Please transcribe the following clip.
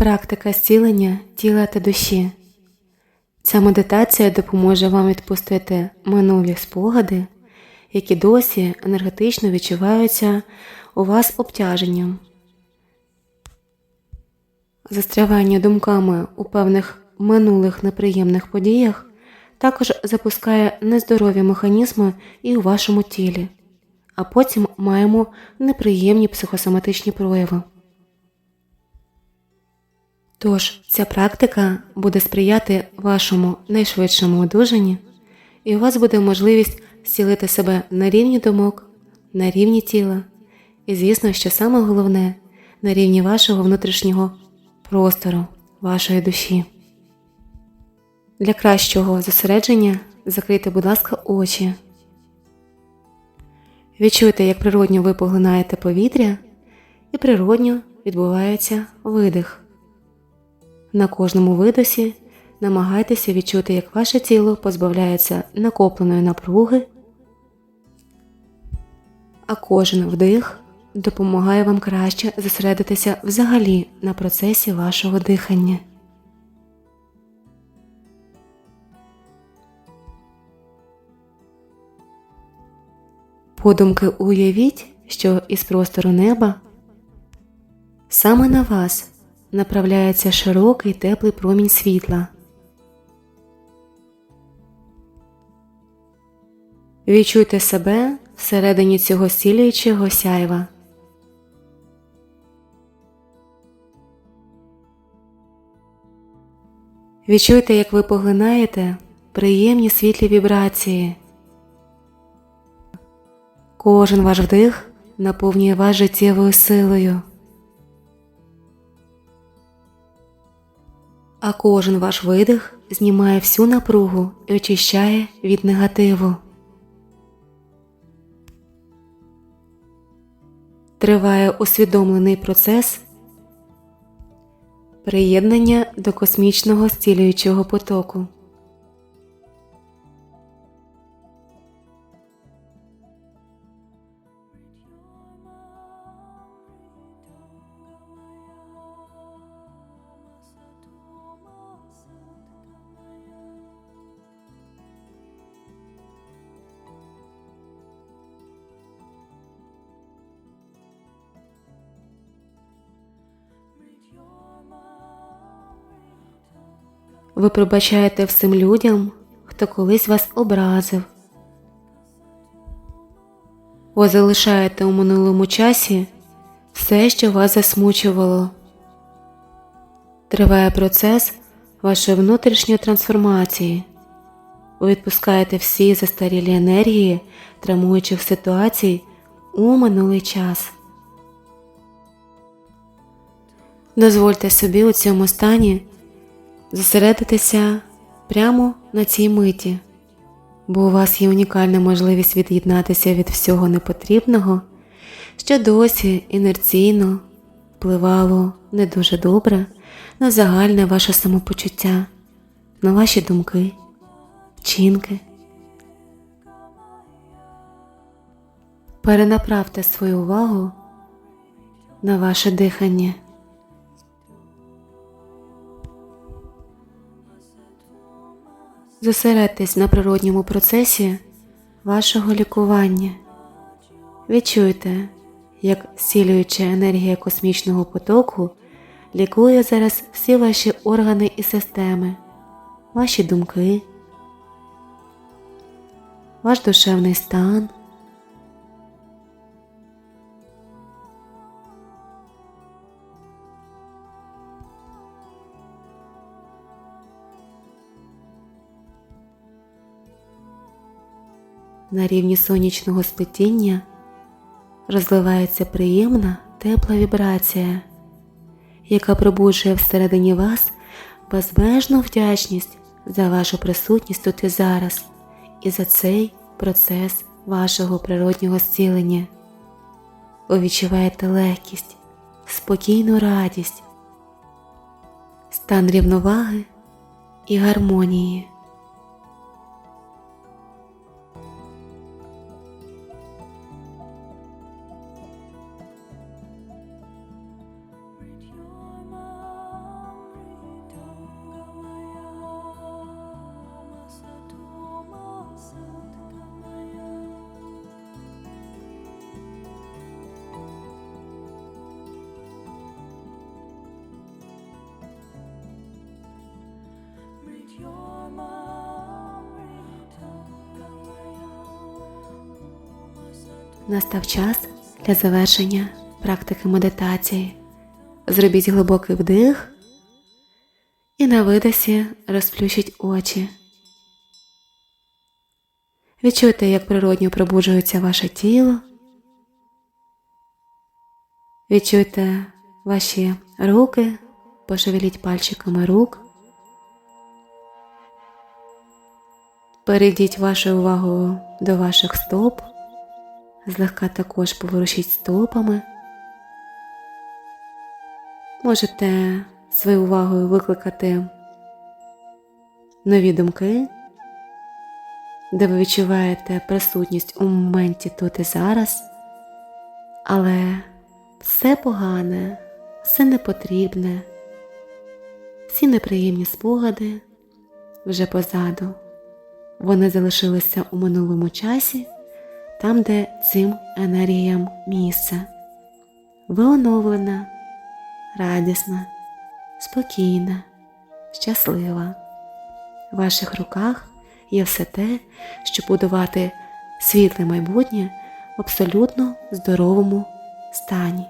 Практика зцілення тіла та душі. Ця медитація допоможе вам відпустити минулі спогади, які досі енергетично відчуваються у вас обтяженням. Застрявання думками у певних минулих неприємних подіях також запускає нездорові механізми і у вашому тілі, а потім маємо неприємні психосоматичні прояви. Тож ця практика буде сприяти вашому найшвидшому одужанні, і у вас буде можливість зцілити себе на рівні думок, на рівні тіла, і звісно, що саме головне на рівні вашого внутрішнього простору, вашої душі. Для кращого зосередження закрийте, будь ласка, очі. Відчуйте, як природньо ви поглинаєте повітря, і природньо відбувається видих. На кожному видосі намагайтеся відчути, як ваше тіло позбавляється накопленої напруги, а кожен вдих допомагає вам краще зосередитися взагалі на процесі вашого дихання. Подумки уявіть, що із простору неба саме на вас направляється широкий теплий промінь світла. Відчуйте себе всередині цього зцілюючого сяйва. Відчуйте, як ви поглинаєте приємні світлі вібрації. Кожен ваш вдих наповнює вас життєвою силою. А кожен ваш видих знімає всю напругу і очищає від негативу. Триває усвідомлений процес приєднання до космічного зцілюючого потоку. Ви пробачаєте всім людям, хто колись вас образив. Ви залишаєте у минулому часі все, що вас засмучувало. Триває процес вашої внутрішньої трансформації. Ви відпускаєте всі застарілі енергії, травмуючих ситуацій у минулий час. Дозвольте собі у цьому стані зосередитися прямо на цій миті, бо у вас є унікальна можливість від'єднатися від всього непотрібного, що досі інерційно впливало не дуже добре на загальне ваше самопочуття, на ваші думки, вчинки. Перенаправте свою увагу на ваше дихання. Зосередьтесь на природньому процесі вашого лікування. Відчуйте, як зцілююча енергія космічного потоку лікує зараз всі ваші органи і системи, ваші думки, ваш душевний стан. На рівні сонячного сплетіння розливається приємна тепла вібрація, яка пробуджує всередині вас безмежну вдячність за вашу присутність тут і зараз і за цей процес вашого природнього зцілення. Ви відчуваєте легкість, спокійну радість, стан рівноваги і гармонії. Настав час для завершення практики медитації. Зробіть глибокий вдих і на видосі розплющіть очі. Відчуйте, як природньо пробуджується ваше тіло. Відчуйте ваші руки, пошевеліть пальчиками рук. Перейдіть вашу увагу до ваших стоп, злегка також поворушіть стопами. Можете своєю увагою викликати нові думки, де ви відчуваєте присутність у моменті тут і зараз, але все погане, все непотрібне, всі неприємні спогади вже позаду. Вони залишилися у минулому часі, там, де цим енергіям місце. Ви оновлена, радісна, спокійна, щаслива. В ваших руках є все те, щоб будувати світле майбутнє в абсолютно здоровому стані.